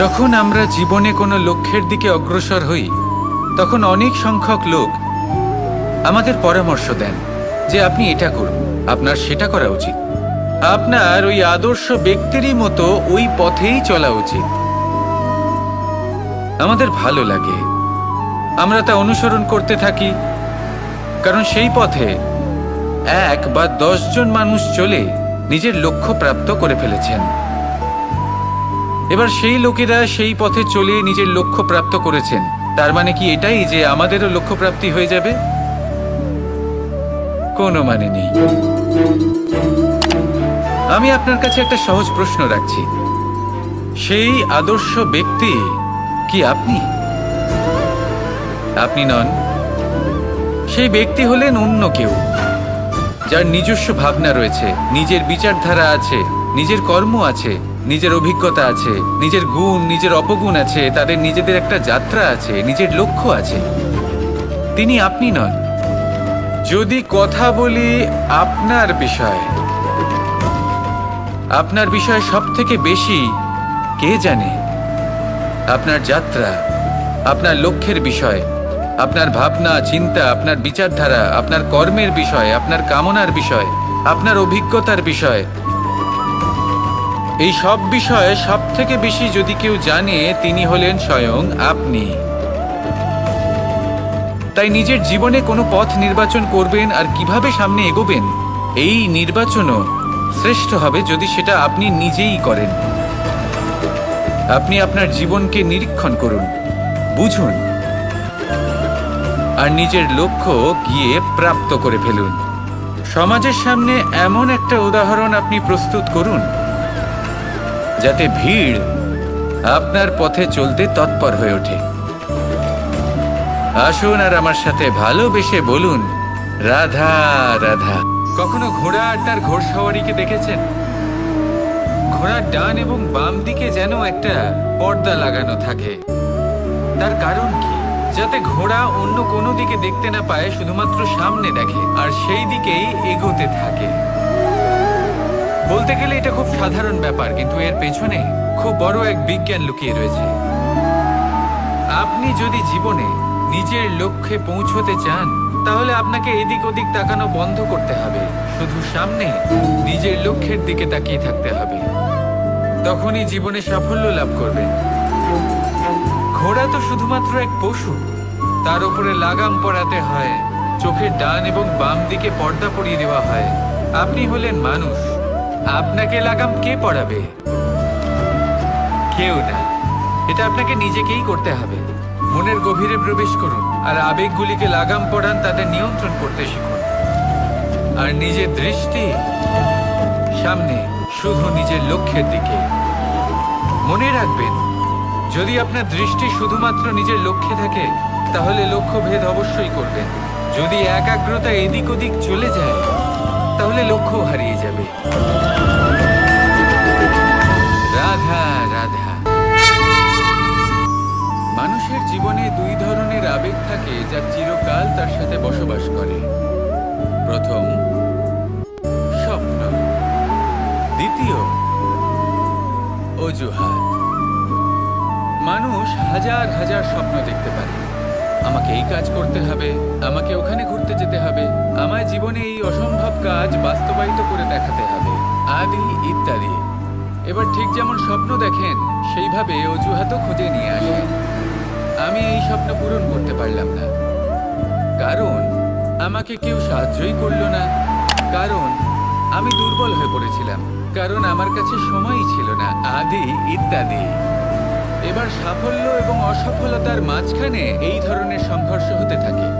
যখন আমরা জীবনে কোনো লক্ষ্যের দিকে অগ্রসর হই, তখন অনেক সংখ্যক লোক আমাদের পরামর্শ দেন যে আপনি এটা করুন, আপনার সেটা করা উচিত। আপনার ওই আদর্শ ব্যক্তিরই মতো ওই পথেই চলা উচিত। আমাদের ভালো লাগে। আমরা তা অনুসরণ করতে থাকি, কারণ সেই পথে এক বা দশজন মানুষ চলে নিজের লক্ষ্য প্রাপ্ত করে ফেলেছেন। এবার সেই লোকেরা সেই পথে চলে নিজের লক্ষ্য প্রাপ্ত করেছেন। তার মানে কি এটাই যে আমাদেরও লক্ষ্য প্রাপ্তি হয়ে যাবে? কোনো মানে নেই। আমি আপনার কাছে একটা সহজ প্রশ্ন রাখছি। সেই আদর্শ ব্যক্তি কি আপনি? আপনি নন। সেই ব্যক্তি হলেন অন্য কেউ, যার নিজস্ব ভাবনা রয়েছে, নিজের বিচারধারা আছে, নিজের কর্ম আছে নিজের অভিজ্ঞতা আছে, নিজের গুণ, নিজের অপগুণ আছে, তাদের নিজেদের একটা যাত্রা আছে, নিজের লক্ষ্য আছে। তিনি আপনি নন। যদি কথা বলি আপনার বিষয়ে আপনার বিষয়ে সব থেকে বেশি কে জানে? আপনার যাত্রা, আপনার লক্ষ্যের বিষয়, আপনার ভাবনা, চিন্তা, আপনার বিচারধারা, আপনার কর্মের বিষয়, আপনার কামনার বিষয়, আপনার অভিজ্ঞতার বিষয় এই সব বিষয়ে সব থেকে বেশি যদি কেউ জানে, তিনি হলেন স্বয়ং আপনি। তাই নিজের জীবনে কোনো পথ নির্বাচন করবেন আর কীভাবে সামনে এগোবেন, এই নির্বাচনও শ্রেষ্ঠ হবে যদি সেটা আপনি নিজেই করেন। আপনি আপনার জীবনকে নিরীক্ষণ করুন, বুঝুন, আর নিজের লক্ষ্য গিয়ে প্রাপ্ত করে ফেলুন। সমাজের সামনে এমন একটা উদাহরণ আপনি প্রস্তুত করুন যাতে ভিড় আপনার পথে চলতে তৎপর হয়ে ওঠে। আসুন আর আমার সাথে ভালোবেসে বলুন, রাধা রাধা। কখনো ঘোড়া আর তার ঘোড়সওয়ারিকে দেখেছেন? ঘোড়ার ডান এবং বাম দিকে যেন একটা পর্দা লাগানো থাকে। তার কারণ কি? যাতে ঘোড়া অন্য কোনো দিকে দেখতে না পায়, শুধুমাত্র সামনে দেখে, আর সেই দিকেই এগোতে থাকে। বলতে গেলে এটা খুব সাধারণ ব্যাপার, কিন্তু এর পেছনে খুব বড় এক বিজ্ঞান লুকিয়ে রয়েছে। আপনি যদি জীবনে নিজের লক্ষ্যে পৌঁছতে চান, তাহলে আপনাকে এদিক ওদিক তাকানো বন্ধ করতে হবে। শুধু সামনে নিজের লক্ষ্যের দিকে তাকিয়ে থাকতে হবে। তখনই জীবনে সাফল্য লাভ করবেন। ঘোড়া তো শুধুমাত্র এক পশু। তার উপরে লাগাম পরাতে হয়, চোখের ডান এবং বাম দিকে পর্দা পরিয়ে দেওয়া হয়। আপনি হলেন মানুষ। আপনাকে লাগাম কে পরাবে কেউ না। এটা আপনাকে নিজেকেই করতে হবে। মনের গভীরে প্রবেশ করুন আর আবেগগুলিকে লাগাম পড়ান তাদের নিয়ন্ত্রণ করতে শিখুন। আর নিজের দৃষ্টি সামনে, শুধু নিজের লক্ষ্যের দিকে। মনে রাখবেন, যদি আপনার দৃষ্টি শুধুমাত্র নিজের লক্ষ্যে থাকে, তাহলে লক্ষ্য ভেদ অবশ্যই করবেন। যদি একাগ্রতা এদিক ওদিক চলে যায় তাহলে লক্ষ্য হারিয়ে যাবে। রাধা রাধা। মানুষের জীবনে দুই ধরনের আবেগ থাকে যা চিরকাল তার সাথে বসবাস করে। প্রথম, স্বপ্ন। দ্বিতীয়, অজুহাত। মানুষ হাজার হাজার স্বপ্ন দেখতে পারে। আমাকে এই কাজ করতে হবে, আমাকে ওখানে ঘুরতে যেতে হবে। আমায় জীবনে এই অসম্ভব কাজ বাস্তবায়িত করে দেখাতে হবে। আদি ইত্যাদি। এবার ঠিক যেমন স্বপ্ন দেখেন, সেইভাবে অজুহাতও খুঁজে নিয়ে আসেন। আমি এই স্বপ্ন পূরণ করতে পারলাম না। কারণ, আমাকে কেউ সাহায্যই করল না। কারণ, আমি দুর্বল হয়ে পড়েছিলাম। কারণ আমার কাছে সময়ই ছিল না। আদি ইত্যাদি। এবার সাফল্য এবং অসফলতার মাঝখানে এই ধরনের সংঘর্ষ হতে থাকে।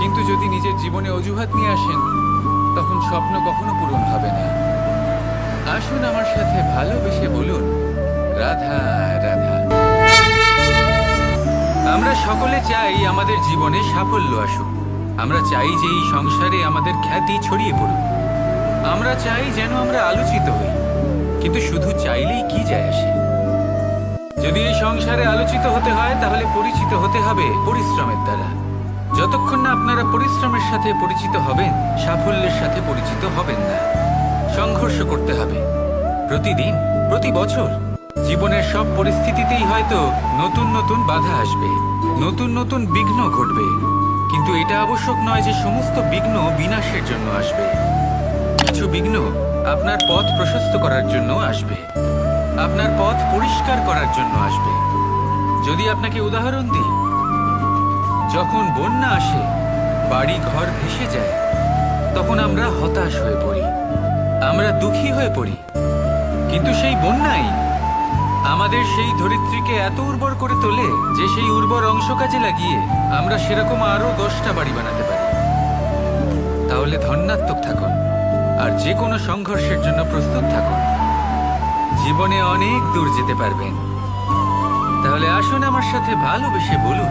কিন্তু যদি নিজের জীবনে অজুহাত নিয়ে আসেন, তখন স্বপ্ন কখনো পূরণ হবে না। আসুন আমার সাথে ভালোবেসে বলুন, রাধা রাধা। আমরা সকলে চাই আমাদের জীবনে সাফল্য আসুক। আমরা চাই যে এই সংসারে আমাদের খ্যাতি ছড়িয়ে পড়ুক। আমরা চাই যেন আমরা আলোচিত হই, কিন্তু শুধু চাইলেই কি যায় আসে? যদি এই সংসারে আলোচিত হতে হয়, তাহলে পরিচিত হতে হবে পরিশ্রমের দ্বারা। যতক্ষণ না আপনারা পরিশ্রমের সাথে পরিচিত হবেন, সাফল্যের সাথে পরিচিত হবেন না। সংঘর্ষ করতে হবে। প্রতিদিন, প্রতি বছর। জীবনের সব পরিস্থিতিতেই হয়তো নতুন নতুন বাধা আসবে, নতুন নতুন বিঘ্ন ঘটবে। কিন্তু এটা আবশ্যক নয় যে সমস্ত বিঘ্ন বিনাশের জন্য আসবে। কিছু বিঘ্ন আপনার পথ প্রশস্ত করার জন্য আসবে। আপনার পথ পরিষ্কার করার জন্য আসবে। যদি আপনাকে উদাহরণ দিই যখন বন্যা আসে, বাড়ি ঘর ভেসে যায়, তখন আমরা হতাশ হয়ে পড়ি। আমরা দুঃখী হয়ে পড়ি। কিন্তু সেই বন্যাই আমাদের সেই ধরিত্রীকে এত উর্বর করে তোলে যে সেই উর্বর অংশ কাজে লাগিয়ে আমরা সেরকম আরও দশটা বাড়ি বানাতে পারি। তাহলে ধন্যাত্মক থাকুন, আর যে কোনো সংঘর্ষের জন্য প্রস্তুত থাকুন। জীবনে অনেক দূর যেতে পারবেন। তাহলে আসুন আমার সাথে ভালোবেসে বলুন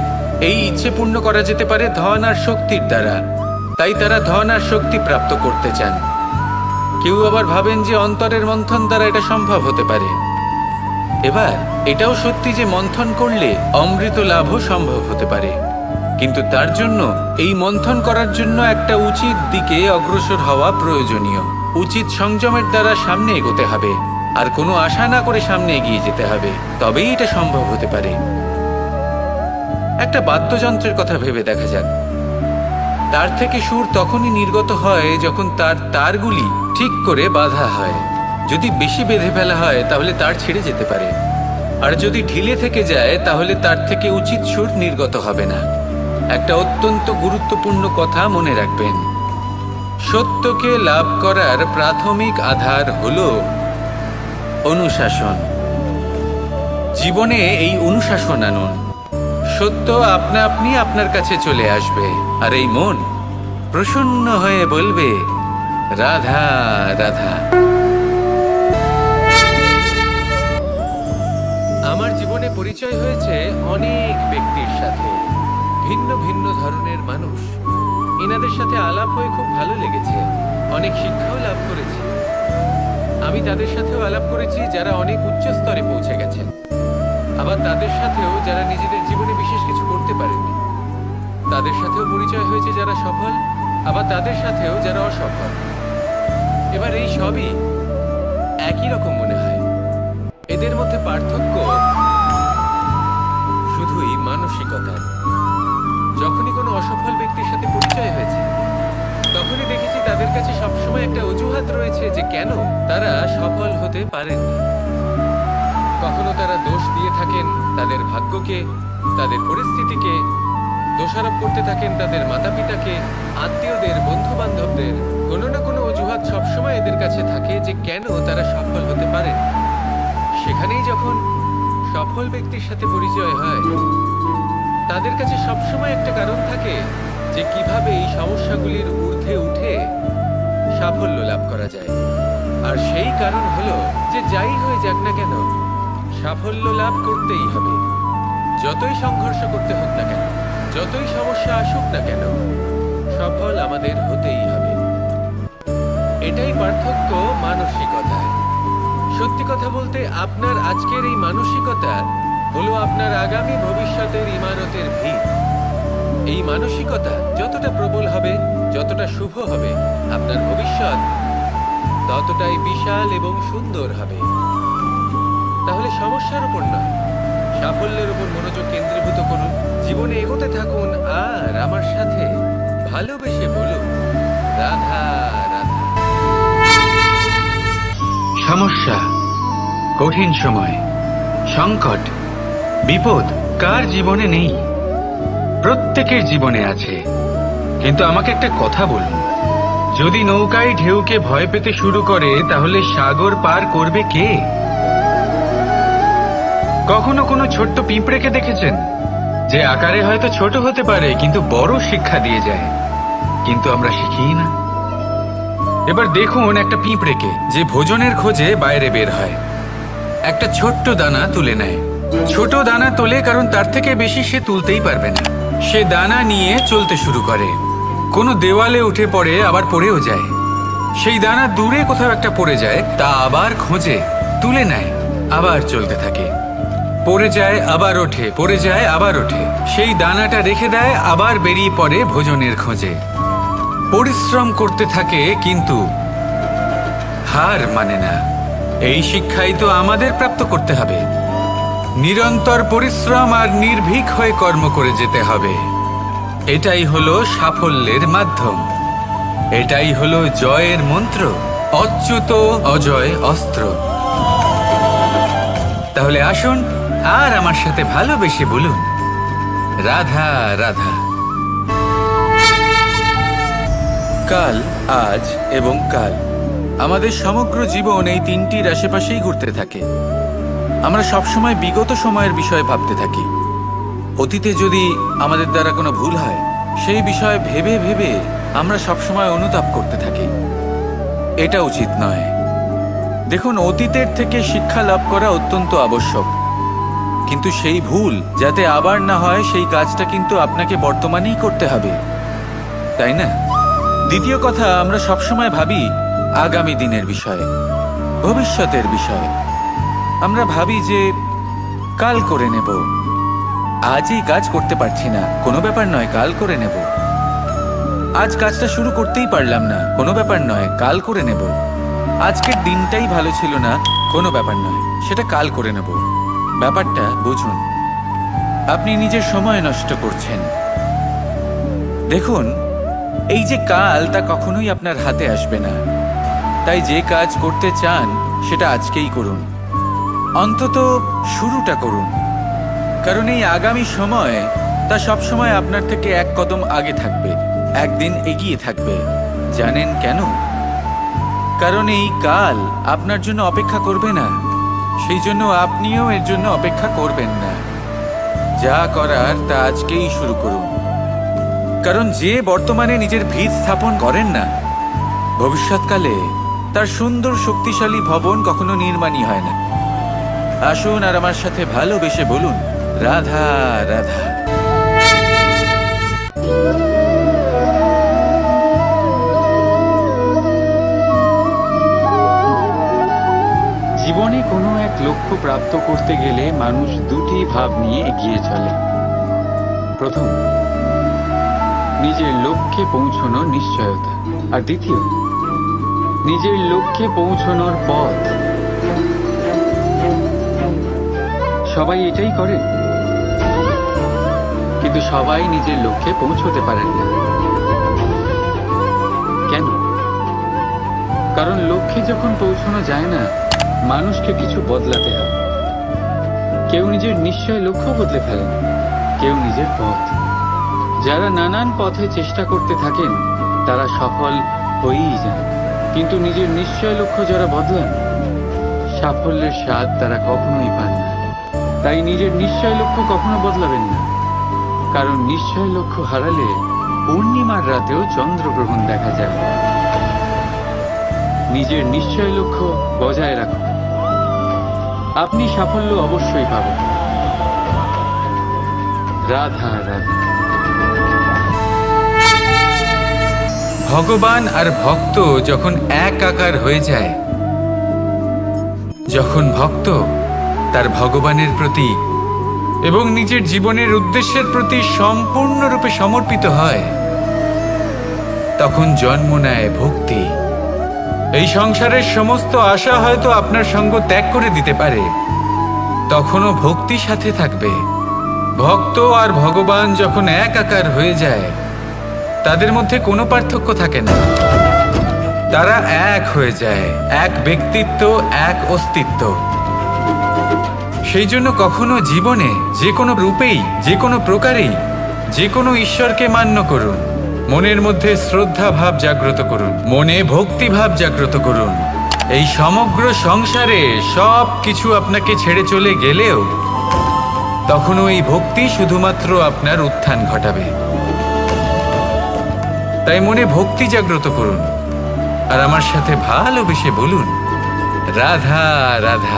এই ইচ্ছে পূর্ণ করা যেতে পারে ধন আর শক্তির দ্বারা। তাই তারা ধন আর শক্তি প্রাপ্ত করতে চান। কেউ আবার ভাবেন যে অন্তরের মন্থন দ্বারা এটা সম্ভব হতে পারে। এবার, এটাও সত্যি যে মন্থন করলে অমৃত লাভও সম্ভব হতে পারে। কিন্তু তার জন্য এই মন্থন করার জন্য একটা উচিত দিকে অগ্রসর হওয়া প্রয়োজনীয়। উচিত সংযমের দ্বারা সামনে এগোতে হবে। আর কোনো আশা না করে সামনে এগিয়ে যেতে হবে। তবেই এটা সম্ভব হতে পারে। একটা বাদ্যযন্ত্রের কথা ভেবে দেখা যাক। তার থেকে সুর তখনই নির্গত হয় যখন তার তারগুলি ঠিক করে বাঁধা হয়। যদি বেশি বেঁধে ফেলা হয়, তাহলে তার ছেড়ে যেতে পারে। আর যদি ঢিলে থেকে যায়, তাহলে তার থেকে উচিত সুর নির্গত হবে না। একটা অত্যন্ত গুরুত্বপূর্ণ কথা মনে রাখবেন। সত্যকে লাভ করার প্রাথমিক আধার হল অনুশাসন। জীবনে এই অনুশাসন আনুন। সত্য আপনা আপনি আপনার কাছে চলে আসবে। আর এই মন প্রসন্ন হয়ে বলবে, রাধা রাধা। আমার জীবনে পরিচয় হয়েছে অনেক ব্যক্তির সাথে, ভিন্ন ভিন্ন ধরনের মানুষ। এনাদের সাথে আলাপ হয়ে খুব ভালো লেগেছে, অনেক শিক্ষাও লাভ করেছি। আমি তাদের সাথেও আলাপ করেছি যারা অনেক উচ্চ স্তরে পৌঁছে গেছেন। আবার তাদের সাথেও যারা নিজেদের জীবনে বিশেষ কিছু করতে পারেননি তাদের সাথেও পরিচয় হয়েছে যারা সফল, আবার তাদের সাথেও যারা অসফল। এবার এই সবই একই রকম মনে হয়। এদের মধ্যে পার্থক্য শুধুই মানসিকতা যখনই কোনো অসফল ব্যক্তির সাথে পরিচয় হয়েছে, তখনই দেখেছি তাদের কাছে সবসময় একটা অজুহাত রয়েছে যে কেন তারা সফল হতে পারেননি। কখনো তারা দোষ দিয়ে থাকেন, তাদের ভাগ্যকে, তাদের পরিস্থিতিকে, দোষারোপ করতে থাকেন তাদের মাতা পিতাকে আত্মীয়দের বন্ধু বান্ধবদের কোনো না কোনো অজুহাত সবসময় এদের কাছে থাকে যে কেন তারা সফল হতে পারেন। সেখানেই যখন সফল ব্যক্তির সাথে পরিচয় হয়, তাদের কাছে সবসময় একটা কারণ থাকে যে কীভাবে এই সমস্যাগুলির ঊর্ধ্বে উঠে সাফল্য লাভ করা যায়। আর সেই কারণ হলো যে যাই হয়ে যাক না কেন সাফল্য লাভ করতেই হবে। যতই সংঘর্ষ করতে হোক না কেন, যতই সমস্যা আসুক না কেন, সফল আমাদের হতেই হবে। এটাই পার্থক্য মানসিকতা। সত্যি কথা বলতে আপনার আজকের এই মানসিকতা হলো আপনার আগামী ভবিষ্যতের ইমারতের ভিত। এই মানসিকতা যতটা প্রবল হবে, যতটা শুভ হবে, আপনার ভবিষ্যৎ ততটাই বিশাল এবং সুন্দর হবে। তাহলে সমস্যার উপর নয়। সাফল্যের উপর মনোযোগ কেন্দ্রীভূত করুন। জীবনে এগোতে থাকুন আর আমার সাথে ভালোবেসে বলুন, রাধা রাধা। সমস্যা, কঠিন সময়, সংকট, বিপদ কার জীবনে নেই? প্রত্যেকের জীবনে আছে। কিন্তু আমাকে একটা কথা বলুন। যদি নৌকায় ঢেউকে ভয় পেতে শুরু করে, তাহলে সাগর পার করবে কে? কখনো কোনো ছোট্ট পিঁপড়েকে দেখেছেন? যে আকারে হয়তো ছোট হতে পারে, কিন্তু বড় শিক্ষা দিয়ে যায়। কিন্তু আমরা শিখি না। এবার দেখুন একটা পিঁপড়েকে, যে ভোজনের খোঁজে বাইরে বের হয়। একটা ছোট্ট দানা তুলে নেয়। ছোট দানা তোলে কারণ তার থেকে বেশি সে তুলতেই পারবে না। সে দানা নিয়ে চলতে শুরু করে। কোনো দেওয়ালে উঠে পড়ে, আবার পড়েও যায়। সেই দানা দূরে কোথাও একটা পড়ে যায়, তা আবার খোঁজে, তুলে নেয়, আবার চলতে থাকে। পড়ে যায়, আবার ওঠে, পড়ে যায়, আবার ওঠে। সেই দানাটা রেখে দেয়, আবার বেরিয়ে পড়ে ভোজনের খোঁজে। পরিশ্রম করতে থাকে, কিন্তু হার মানে না। এই শিক্ষাই তো আমাদের প্রাপ্ত করতে হবে। নিরন্তর পরিশ্রম আর নির্ভীক হয়ে কর্ম করে যেতে হবে। এটাই হলো সাফল্যের মাধ্যম। এটাই হলো জয়ের মন্ত্র, অচ্যুত অজয় অস্ত্র। তাহলে আসুন আর আমার সাথে ভালোবেসে বলুন। রাধা রাধা। কাল, আজ এবং কাল। আমাদের সমগ্র জীবন এই তিনটির আশেপাশেই ঘুরতে থাকে। আমরা সবসময় বিগত সময়ের বিষয়ে ভাবতে থাকি। অতীতে যদি আমাদের দ্বারা কোনো ভুল হয়, সেই বিষয়ে ভেবে ভেবে আমরা সবসময় অনুতাপ করতে থাকি। এটা উচিত নয়। দেখুন, অতীতের থেকে শিক্ষা লাভ করা অত্যন্ত আবশ্যক। কিন্তু সেই ভুল, যাতে আবার না হয় সেই কাজটা কিন্তু আপনাকে বর্তমানেই করতে হবে। তাই না? দ্বিতীয় কথা, আমরা সবসময় ভাবি আগামী দিনের বিষয়ে, ভবিষ্যতের বিষয়ে। আমরা ভাবি যে কাল করে নেব। আজই কাজ করতে পারছি না, কোনো ব্যাপার নয়, কাল করে নেব। আজ কাজটা শুরু করতেই পারলাম না, কোনো ব্যাপার নয়, কাল করে নেব। আজকের দিনটাই ভালো ছিল না, কোনো ব্যাপার নয়, সেটা কাল করে নেব। ব্যাপারটা বুঝুন। আপনি নিজের সময় নষ্ট করছেন। দেখুন, এই যে কাল তা কখনোই আপনার হাতে আসবে না। তাই যে কাজ করতে চান, সেটা আজকেই করুন। অন্তত শুরুটা করুন। কারণ এই আগামী সময়, তা সব সময় আপনার থেকে এক কদম আগে থাকবে, একদিন এগিয়ে থাকবে। জানেন কেন? কারণ এই কাল আপনার জন্য অপেক্ষা করবে না। সেই জন্য আপনিও এর জন্য অপেক্ষা করবেন না। যা করার তা আজকেই শুরু করুন। কারণ যে বর্তমানে নিজের ভিত স্থাপন করেন না, ভবিষ্যৎকালে তার সুন্দর শক্তিশালী ভবন কখনো নির্মাণই হয় না। আসুন আর আমার সাথে ভালোবেসে বলুন, রাধা রাধা। প্রাপ্ত করতে গেলে মানুষ দুটি ভাব নিয়ে এগিয়ে চলে। প্রথম, নিজের লক্ষ্যে পৌঁছানোর নিশ্চয়তা। আর দ্বিতীয়, নিজের লক্ষ্যে পৌঁছানোর পথ। সবাই এটাই করে। কিন্তু সবাই নিজের লক্ষ্যে পৌঁছতে পারেন না। কেন? কারণ লক্ষ্যে যখন পৌঁছানো যায় না, মানুষকে কিছু বদলাতে হয় কেউ নিজের নিশ্চয় লক্ষ্য বদলে ফেলেন, কেউ নিজের পথ। যারা নানান পথে চেষ্টা করতে থাকেন, তারা সফল হয়েই যান। কিন্তু নিজের নিশ্চয় লক্ষ্য যারা বদলান, সাফল্যের স্বাদ তারা কখনোই পান না। তাই নিজের নিশ্চয় লক্ষ্য কখনো বদলাবেন না। কারণ নিশ্চয় লক্ষ্য হারালে পূর্ণিমার রাতেও চন্দ্রগ্রহণ দেখা যায় নিজের নিশ্চয় লক্ষ্য বজায় রাখুন। আপনি সাফল্য অবশ্যই পাবেন। রাধা রাধা। ভগবান আর ভক্ত যখন এক আকার হয়ে যায়, যখন ভক্ত তার ভগবানের প্রতি এবং নিজের জীবনের উদ্দেশ্যের প্রতি সম্পূর্ণরূপে সমর্পিত হয়, তখন জন্ম নেয় ভক্তি। এই সংসারের সমস্ত আশা হয়তো আপনার সঙ্গ ত্যাগ করে দিতে পারে। তখনও ভক্তি সাথে থাকবে। ভক্ত আর ভগবান যখন এক আকার হয়ে যায়, তাদের মধ্যে কোনো পার্থক্য থাকে না। তারা এক হয়ে যায়, এক ব্যক্তিত্ব, এক অস্তিত্ব। সেই জন্য কখনো জীবনে যে কোনো রূপেই, যে কোনো প্রকারেই, যে কোনো ঈশ্বরকে মান্য করুন। মনের মধ্যে শ্রদ্ধা ভাব জাগ্রত করুন, মনে ভক্তি ভাব জাগ্রত করুন। এই সমগ্র সংসারে সব কিছু আপনাকে ছেড়ে চলে গেলেও তখনও এই ভক্তি শুধুমাত্র আপনার উত্থান ঘটাবে। তাই মনে ভক্তি জাগ্রত করুন। আর আমার সাথে ভালোবেসে বলুন, রাধা রাধা।